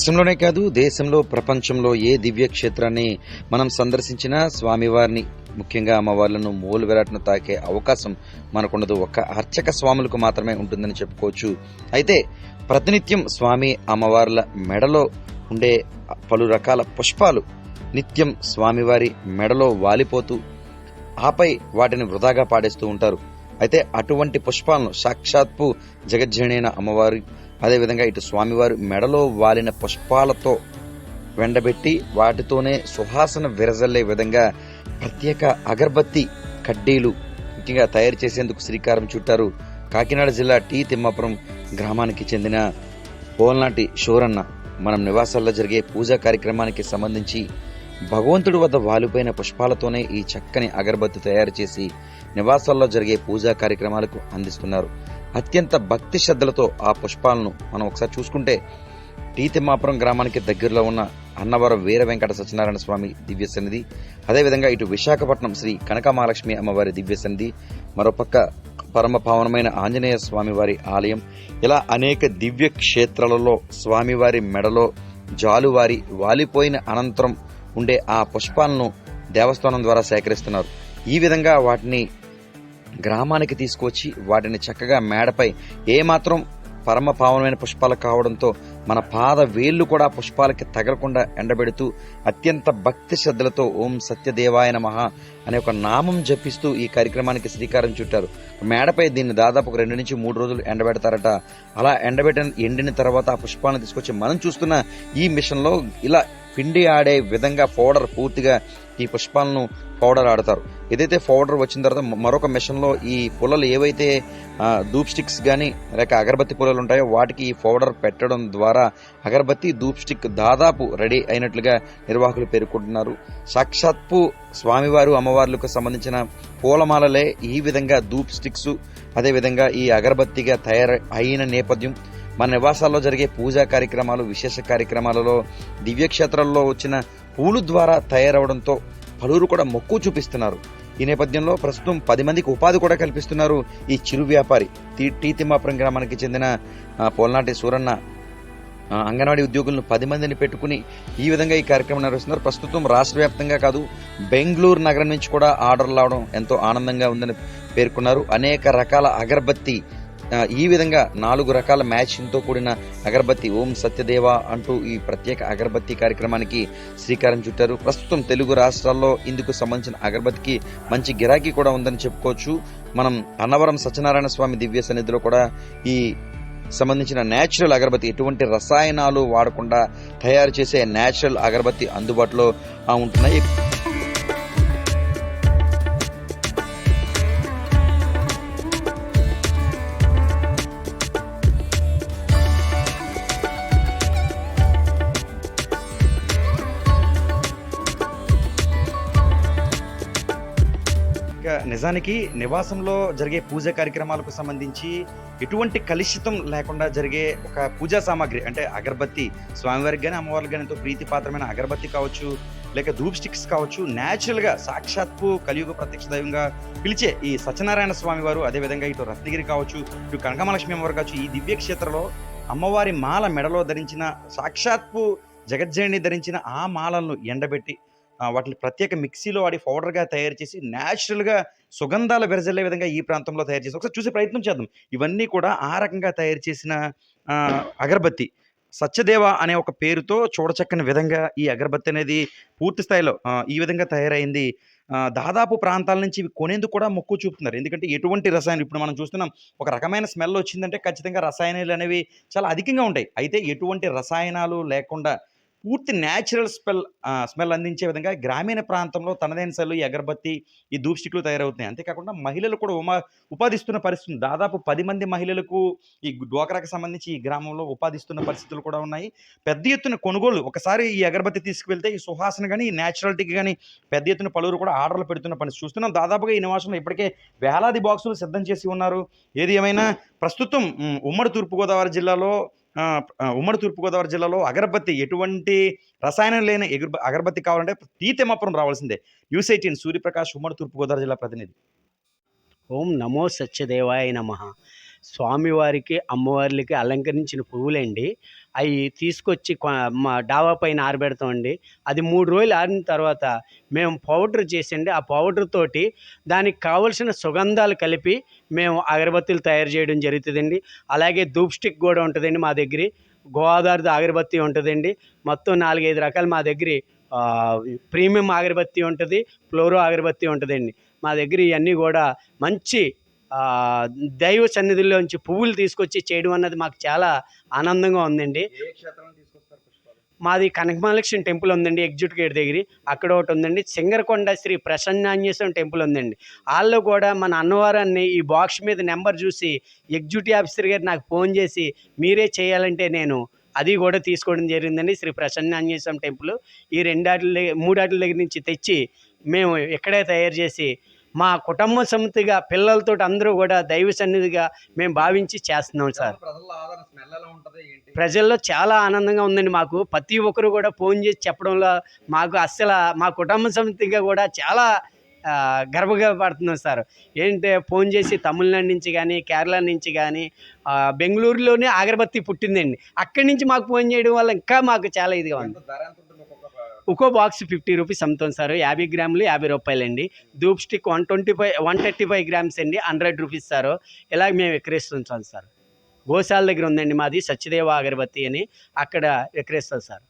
రాష్ట్రంలోనే కాదు దేశంలో ప్రపంచంలో ఏ దివ్య క్షేత్రాన్ని మనం సందర్శించినా స్వామివారిని ముఖ్యంగా అమ్మవార్లను మూల విరాట్ను తాకే అవకాశం మనకుండదు. ఒక్క అర్చక స్వాములకు మాత్రమే ఉంటుందని చెప్పుకోవచ్చు. అయితే ప్రతినిత్యం స్వామి అమ్మవార్ల మెడలో ఉండే పలు రకాల పుష్పాలు నిత్యం స్వామివారి మెడలో వాలిపోతూ ఆపై వాటిని వృధాగా పాడేస్తూ ఉంటారు. అయితే అటువంటి పుష్పాలను సాక్షాత్పు జగజ్జనైన అమ్మవారి అదేవిధంగా ఇటు స్వామివారు మెడలో వాలిన పుష్పాలతో వెండబెట్టి వాటితోనే సుహాసన విరజల్లే విధంగా ప్రత్యేక అగరబత్తి కడ్డీలు ముఖ్యంగా తయారు చేసేందుకు శ్రీకారం చుట్టారు. కాకినాడ జిల్లా టీ తిమ్మాపురం గ్రామానికి చెందిన పోల్నాటి షోరన్న మనం నివాసాల్లో జరిగే పూజా కార్యక్రమానికి సంబంధించి భగవంతుడి వద్ద వాలిపోయిన పుష్పాలతోనే ఈ చక్కని అగరబత్తి తయారు చేసి నివాసాల్లో జరిగే పూజా కార్యక్రమాలకు అందిస్తున్నారు. అత్యంత భక్తి శ్రద్ధలతో ఆ పుష్పాలను మనం ఒకసారి చూసుకుంటే టీతిమాపురం గ్రామానికి దగ్గరలో ఉన్న అన్నవరం వీర వెంకట సత్యనారాయణ స్వామి దివ్య సన్నిధి అదేవిధంగా ఇటు విశాఖపట్నం శ్రీ కనకమహాలక్ష్మి అమ్మవారి దివ్య సన్నిధి మరోపక్క పరమ పావనమైన ఆంజనేయ స్వామివారి ఆలయం ఇలా అనేక దివ్య క్షేత్రాలలో స్వామివారి మెడలో జాలువారి వాలిపోయిన అనంతరం ఉండే ఆ పుష్పాలను దేవస్థానం ద్వారా సేకరిస్తున్నారు. ఈ విధంగా వాటిని గ్రామానికి తీసుకొచ్చి వాటిని చక్కగా మేడపై ఏమాత్రం పరమ పావనమైన పుష్పాలు కావడంతో మన పాద వేళ్ళు కూడా పుష్పాలకి తగలకుండా ఎండబెడుతూ అత్యంత భక్తి శ్రద్ధలతో ఓం సత్యదేవాయ మహా అనే ఒక నామం జపిస్తూ ఈ కార్యక్రమానికి శ్రీకారం చుట్టారు. మేడపై దీన్ని దాదాపు ఒక రెండు నుంచి మూడు రోజులు ఎండబెడతారట. అలా ఎండబెట్టిన ఎండిన తర్వాత ఆ పుష్పాలను తీసుకొచ్చి మనం చూస్తున్న ఈ మిషన్లో ఇలా పిండి ఆడే విధంగా పౌడర్ పూర్తిగా ఈ పుష్పాలను పౌడర్ ఆడతారు. ఏదైతే పౌడర్ వచ్చిన తర్వాత మరొక మిషన్లో ఈ పుల్లలు ఏవైతే ధూప్ స్టిక్స్ కానీ లేక అగరబత్తి పుల్లలు ఉంటాయో వాటికి ఈ పౌడర్ పెట్టడం ద్వారా అగరబత్తి ధూప్ స్టిక్ దాదాపు రెడీ అయినట్లుగా నిర్వాహకులు పేర్కొంటున్నారు. సాక్షాత్పు స్వామివారు అమ్మవార్లకు సంబంధించిన పూలమాలలే ఈ విధంగా ధూప్ స్టిక్స్ అదే విధంగా ఈ అగరబత్తిగా తయారు అయిన నేపథ్యం. మన నివాసాల్లో జరిగే పూజా కార్యక్రమాలు విశేష కార్యక్రమాలలో దివ్యక్షేత్రాల్లో వచ్చిన పూలు ద్వారా తయారవడంతో పలువురు కూడా మొక్కు చూపిస్తున్నారు. ఈ నేపథ్యంలో ప్రస్తుతం పది మందికి ఉపాధి కూడా కల్పిస్తున్నారు ఈ చిరు వ్యాపారి. టీ- టీ తిమ్మాపురం గ్రామానికి చెందిన పోల్నాటి సూరన్న. అంగన్వాడీ ఉద్యోగులను పది మందిని పెట్టుకుని ఈ విధంగా ఈ కార్యక్రమం నిర్వహిస్తున్నారు. ప్రస్తుతం రాష్ట్ర వ్యాప్తంగా కాదు బెంగళూరు నగరం నుంచి కూడా ఆర్డర్లు రావడం ఎంతో ఆనందంగా ఉందని పేర్కొన్నారు. అనేక రకాల అగరబత్తి ఈ విధంగా నాలుగు రకాల మ్యాచింగ్తో కూడిన అగరబత్తి ఓం సత్యదేవ అంటూ ఈ ప్రత్యేక అగరబత్తి కార్యక్రమానికి శ్రీకారం చుట్టారు. ప్రస్తుతం తెలుగు రాష్ట్రాల్లో ఇందుకు సంబంధించిన అగరబత్తికి మంచి గిరాకీ కూడా ఉందని చెప్పుకోవచ్చు. మనం అన్నవరం సత్యనారాయణ స్వామి దివ్య సన్నిధిలో కూడా ఈ సంబంధించిన నేచురల్ అగరబత్తి ఎటువంటి రసాయనాలు వాడకుండా తయారు చేసే నేచురల్ అగరబత్తి అందుబాటులో ఉంటున్నాయి. నిజానికి నివాసంలో జరిగే పూజ కార్యక్రమాలకు సంబంధించి ఎటువంటి కలుషితం లేకుండా జరిగే ఒక పూజా సామాగ్రి అంటే అగరబత్తి స్వామివారికి కానీ అమ్మవారికి కానీ ఎంతో ప్రీతిపాత్రమైన అగరబత్తి కావచ్చు లేక ధూప్ స్టిక్స్ కావచ్చు న్యాచురల్గా సాక్షాత్పు కలియుగ ప్రత్యక్ష దైవంగా పిలిచే ఈ సత్యనారాయణ స్వామి వారు అదేవిధంగా ఇటు రత్నగిరి కావచ్చు ఇటు కనకమలక్ష్మి అమ్మవారు కావచ్చు ఈ దివ్య క్షేత్రంలో అమ్మవారి మాల మెడలో ధరించిన సాక్షాత్పు జగజ్జయని ధరించిన ఆ మాలలను ఎండబెట్టి వాటిని ప్రత్యేక మిక్సీలో వాడి పౌడర్గా తయారు చేసి న్యాచురల్గా సుగంధాలు వెరజల్లే విధంగా ఈ ప్రాంతంలో తయారు చేసి ఒకసారి చూసే ప్రయత్నం చేద్దాం. ఇవన్నీ కూడా ఆ రకంగా తయారు చేసిన అగరబత్తి. సత్యదేవ అనే ఒక పేరుతో చూడచక్కని విధంగా ఈ అగరబత్తి అనేది పూర్తి స్థాయిలో ఈ విధంగా తయారైంది. దాదాపు ప్రాంతాల నుంచి ఇవి కొనేందుకు కూడా మొక్కు చూపుతున్నారు. ఎందుకంటే ఎటువంటి రసాయనం ఇప్పుడు మనం చూస్తున్నాం ఒక రకమైన స్మెల్ వచ్చిందంటే ఖచ్చితంగా రసాయనాలు అనేవి చాలా అధికంగా ఉంటాయి. అయితే ఎటువంటి రసాయనాలు లేకుండా పూర్తి న్యాచురల్ స్మెల్ స్మెల్ అందించే విధంగా గ్రామీణ ప్రాంతంలో తనదైన శైలిలో ఈ అగరబత్తి ఈ ధూప్ స్టిక్లు తయారవుతున్నాయి. అంతేకాకుండా మహిళలు కూడా ఉమా ఉపాధిస్తున్న పరిస్థితి దాదాపు పది మంది మహిళలకు ఈ డ్వాక్రాకి సంబంధించి ఈ గ్రామంలో ఉపాధిస్తున్న పరిస్థితులు కూడా ఉన్నాయి. పెద్ద ఎత్తున కొనుగోలు ఒకసారి ఈ అగరబత్తి తీసుకువెళ్తే ఈ సుహాసన కానీ ఈ న్యాచురాలిటీకి కానీ పెద్ద ఎత్తున పలువురు కూడా ఆర్డర్లు పెడుతున్న పని చూస్తున్నాం దాదాపుగా ఈ నివాసంలో ఇప్పటికే వేలాది బాక్సులు సిద్ధం చేసి ఉన్నారు. ఏది ఏమైనా ప్రస్తుతం ఉమ్మడి తూర్పుగోదావరి జిల్లాలో ఉమ్మడి తూర్పుగోదావరి జిల్లాలో అగరబత్తి ఎటువంటి రసాయనం లేని ఎగురు అగరబత్తి కావాలంటే తీతెమ్మపురం రావాల్సిందే. న్యూస్ ఎయిటీన్ సూర్యప్రకాష్ ఉమ్మడి తూర్పుగోదావరి జిల్లా ప్రతినిధి. ఓం నమో సత్యదేవాయ నమ. స్వామివారికి అమ్మవార్లకి అలంకరించిన పువ్వులండి. అవి తీసుకొచ్చి మా డాబా పైన ఆరబెడతామండి. అది మూడు రోజులు ఆరిన తర్వాత మేము పౌడర్ చేసండి. ఆ పౌడర్ తోటి దానికి కావలసిన సుగంధాలు కలిపి మేము అగరబత్తీలు తయారు చేయడం జరుగుతుందండి. అలాగే ధూప్ స్టిక్ కూడా ఉంటుందండి మా దగ్గర. గోదావరి అగరబత్తి ఉంటుందండి. మొత్తం నాలుగైదు రకాలు మా దగ్గర ప్రీమియం అగరబత్తి ఉంటుంది ఫ్లోరో అగరబత్తి ఉంటుందండి. మా దగ్గర ఇవన్నీ కూడా మంచి దైవ సన్నిధిలోంచి పువ్వులు తీసుకొచ్చి చేయడం అన్నది మాకు చాలా ఆనందంగా ఉందండి. మాది కనకమహాలక్ష్మి టెంపుల్ ఉందండి ఎగ్జిట్ గేట్ దగ్గర. అక్కడ ఒకటి ఉందండి సింగరకొండ శ్రీ ప్రసన్నాంజేశ్వరం టెంపుల్ ఉందండి. వాళ్ళు కూడా మన అన్నవరాన్ని ఈ బాక్స్ మీద నెంబర్ చూసి ఎగ్జిక్యూటివ్ ఆఫీసర్ గారు నాకు ఫోన్ చేసి మీరే చేయాలంటే నేను అది కూడా తీసుకోవడం జరిగిందండి శ్రీ ప్రసన్నాంజేశ్వరం టెంపుల్. ఈ రెండాటి మూడాటి దగ్గర నుంచి తెచ్చి మేము ఇక్కడే తయారు చేసి మా కుటుంబ సమితిగా పిల్లలతో అందరూ కూడా దైవ సన్నిధిగా మేము భావించి చేస్తున్నాం సార్. ప్రజల్లో చాలా ఆనందంగా ఉందండి మాకు. ప్రతి ఒక్కరు కూడా ఫోన్ చేసి చెప్పడంలో మాకు అస్సలు మా కుటుంబ సమితిగా కూడా చాలా ఆ, గర్వపడుతున్నాం సార్. ఏంటంటే ఫోన్ చేసి తమిళనాడు నుంచి కానీ కేరళ నుంచి కానీ బెంగళూరులోనే అగరబత్తి పుట్టిందండి. అక్కడి నుంచి మాకు ఫోన్ చేయడం వల్ల ఇంకా మాకు చాలా ఇదిగా ఉంది ఎంత ధర ఎంత ఉంటుంది ఒక్కొక్క ఒక్కో బాక్స్ ఫిఫ్టీ రూపీస్ అమ్ముతాం సార్. యాభై గ్రాములు యాభై రూపాయలండి. Dhoop stick one twenty five one thirty five grams అండి. Hundred rupees sir. ఇలాగ మేము విక్రయిస్తుంటాం సార్. గోశాల దగ్గర ఉందండి మాది సత్యదేవ అగరబత్తి అని. అక్కడ విక్రయిస్తాం సార్.